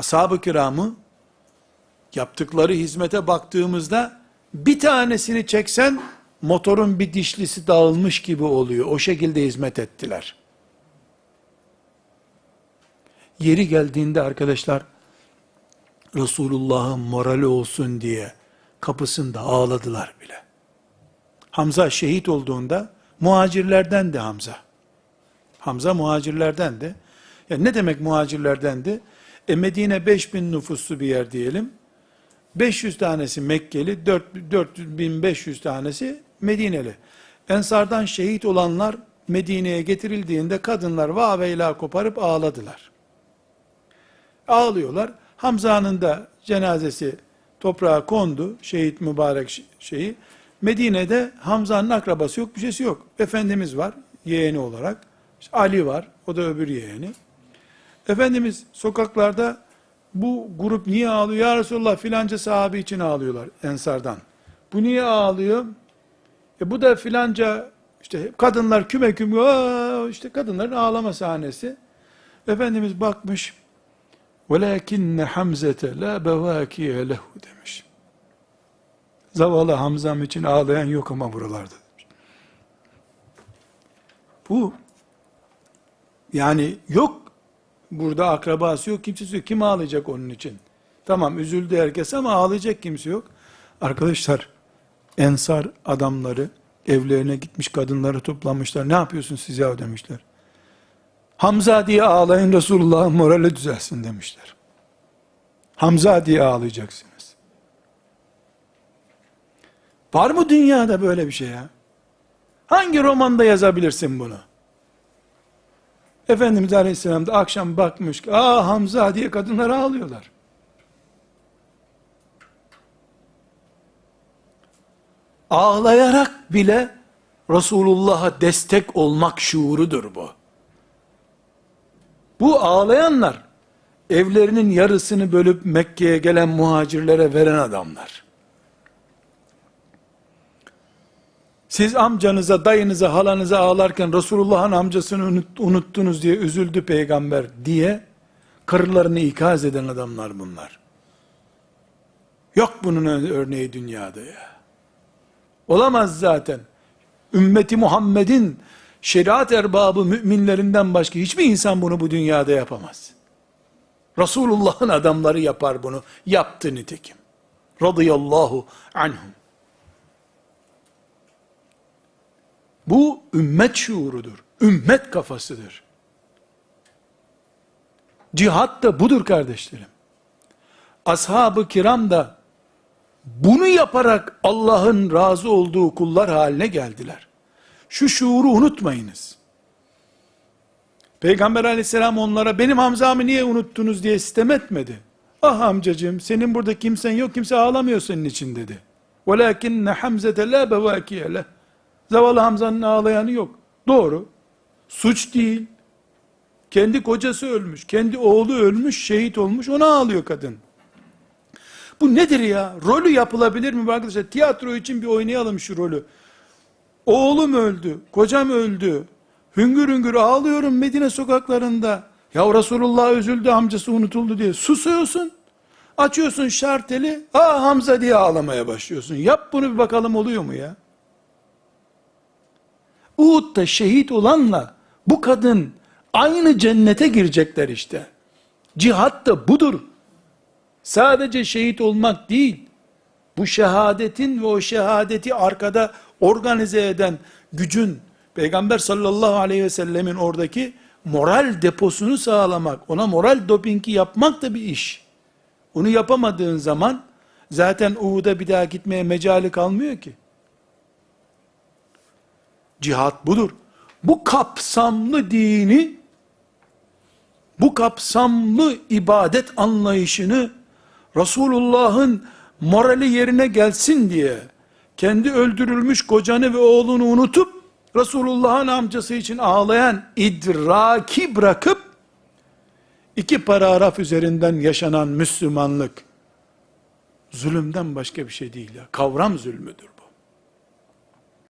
ashab-ı kiramı yaptıkları hizmete baktığımızda bir tanesini çeksen motorun bir dişlisi dağılmış gibi oluyor. O şekilde hizmet ettiler. Yeri geldiğinde arkadaşlar Resulullah'ın morali olsun diye kapısında ağladılar bile. Hamza şehit olduğunda muhacirlerden de Hamza. Hamza muhacirlerdendi. Ya ne demek muhacirlerdendi? E Medine 5000 nüfuslu bir yer diyelim. 500 tanesi Mekkeli, 4 4500 tanesi Medineli. Ensardan şehit olanlar Medine'ye getirildiğinde kadınlar vaveyla koparıp ağladılar. Ağlıyorlar. Hamza'nın da cenazesi toprağa kondu. Şehit mübarek şeyi. Medine'de Hamza'nın akrabası yok, bir şeysi yok. Efendimiz var, yeğeni olarak. İşte Ali var, o da öbür yeğeni. Efendimiz sokaklarda bu grup niye ağlıyor? Ya Resulallah filanca sahabe için ağlıyorlar ensardan. Bu niye ağlıyor? E bu da filanca işte kadınlar küme küme aa, işte kadınların ağlama sahnesi. Efendimiz bakmış. وَلَاكِنَّ حَمْزَةَ لَا بَوَاكِيَ لَهُ demiş. Zavallı Hamzam için ağlayan yok ama buralarda. Demiş. Bu yani yok burada akrabası yok, kimsesi yok. Kim ağlayacak onun için? Tamam üzüldü herkes ama ağlayacak kimse yok. Arkadaşlar ensar adamları evlerine gitmiş kadınları toplamışlar. Ne yapıyorsun siz ya demişler. Hamza diye ağlayın Resulullah'ın morali düzelsin demişler. Hamza diye ağlayacaksınız. Var mı dünyada böyle bir şey ya? Hangi romanda yazabilirsin bunu? Efendimiz Aleyhisselam da akşam bakmış ki, aa Hamza diye kadınlar ağlıyorlar. Ağlayarak bile Resulullah'a destek olmak şuurudur bu. Bu ağlayanlar, evlerinin yarısını bölüp Mekke'ye gelen muhacirlere veren adamlar. Siz amcanıza, dayınıza, halanıza ağlarken Resulullah'ın amcasını unuttunuz diye üzüldü peygamber diye karılarını ikaz eden adamlar bunlar. Yok bunun örneği dünyada ya. Olamaz zaten. Ümmeti Muhammed'in şeriat erbabı müminlerinden başka hiçbir insan bunu bu dünyada yapamaz. Resulullah'ın adamları yapar bunu. Yaptı nitekim. Radıyallahu anhum. Bu ümmet şuurudur. Ümmet kafasıdır. Cihat da budur kardeşlerim. Ashab-ı kiram da bunu yaparak Allah'ın razı olduğu kullar haline geldiler. Şu şuuru unutmayınız. Peygamber aleyhisselam onlara benim Hamza'mı niye unuttunuz diye sistem etmedi. Ah amcacığım senin burada kimsen yok kimse ağlamıyor senin için dedi. وَلَاكِنَّ حَمْزَةَ لَا بَوَاكِيَ لَهُ Zavallı Hamza'nın ağlayanı yok. Doğru. Suç değil. Kendi kocası ölmüş, kendi oğlu ölmüş, şehit olmuş, ona ağlıyor kadın. Bu nedir ya? Rolü yapılabilir mi arkadaşlar? Tiyatro için bir oynayalım şu rolü. Oğlum öldü, kocam öldü. Hüngür hüngür ağlıyorum Medine sokaklarında. Ya Resulullah üzüldü, amcası unutuldu diye. Susuyorsun. Açıyorsun şarteli. Aa Hamza diye ağlamaya başlıyorsun. Yap bunu bir bakalım oluyor mu ya? Uhud'da şehit olanla bu kadın aynı cennete girecekler işte. Cihat da budur. Sadece şehit olmak değil, bu şehadetin ve o şehadeti arkada organize eden gücün, Peygamber sallallahu aleyhi ve sellemin oradaki moral deposunu sağlamak, ona moral dopingi yapmak da bir iş. Onu yapamadığın zaman, zaten Uhud'a bir daha gitmeye mecali kalmıyor ki. Cihat budur. Bu kapsamlı dini, bu kapsamlı ibadet anlayışını Resulullah'ın morali yerine gelsin diye kendi öldürülmüş kocanı ve oğlunu unutup Resulullah'ın amcası için ağlayan idraki bırakıp iki paragraf üzerinden yaşanan Müslümanlık zulümden başka bir şey değil ya. Kavram zulmüdür.